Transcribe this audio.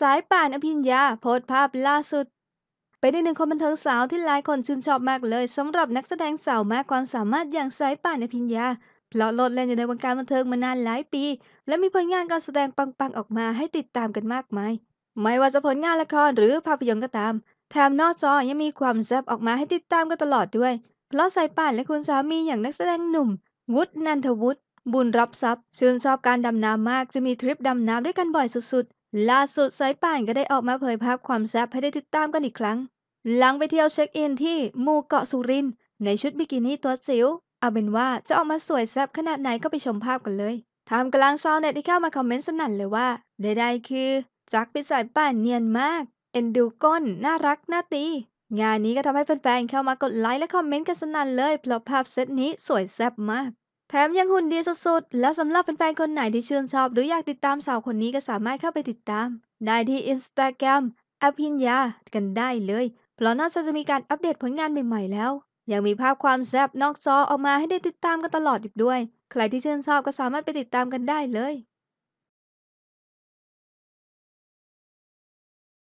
สายป่านอภิญญาโพสต์ภาพล่าสุด เป็นอีกหนึ่งคนบันเทิงสาวที่หลายคนชื่นชอบมากเลยสำหรับนักแสดงสาวมากความสามารถอย่างสายป่านอภิญญาเพราะโลดแล่นอยู่ในวงการบันเทิงมานานหลายปี และมีผลงานการแสดงปังๆออกมาให้ติดตามกันมากมาย ไม่ว่าจะผลงานละครหรือภาพยนตร์ก็ตาม แถมนอกจอยังมีความแซ่บออกมาให้ติดตามกันตลอดด้วย เพราะสายป่านและคุณสามีอย่างนักแสดงหนุ่ม วุฒินันทวุฒิบุญรับทรัพย์ชื่นชอบการดำน้ำมากจะมีทริปดำน้ำด้วยกันบ่อยสุด ล่าสุดสายป่านก็ได้ออกมาเผยภาพความแซ่บให้ได้ติดตามกันอีกครั้ง หลังไปเที่ยวเช็คอินที่หมู่เกาะสุรินทร์ในชุดบิกินี่ตัวจิ๋วเอาเป็นว่าจะออกมาสวยแซ่บขนาดไหนก็ไปชมภาพกันเลยทำกลางชาวเน็ตที่เข้ามาคอมเมนต์สนั่นเลยว่าใดๆคือจักเป็นสายป่านเนียนมาก เอ็นดูก้น น่ารัก น่าตี งานนี้ก็ทำให้แฟนๆเข้ามากดไลค์และคอมเมนต์กันสนั่นเลยเพราะภาพเซตนี้สวยแซ่บมาก แถมยังหุ่นดีสุดๆ และสำหรับแฟนๆ คนไหนที่ชื่นชอบ หรืออยากติดตามสาวคนนี้ก็สามารถเข้าไปติดตาม ได้ที่อินสตาแกรมอภิญญากันได้เลย เพราะน่าจะมีการอัปเดตผลงานใหม่ๆแล้ว ยังมีภาพความแซ่บนอกจอออกมาให้ได้ติดตามกันตลอดอีกด้วย ใครที่ชื่นชอบก็สามารถไปติดตามกันได้เลย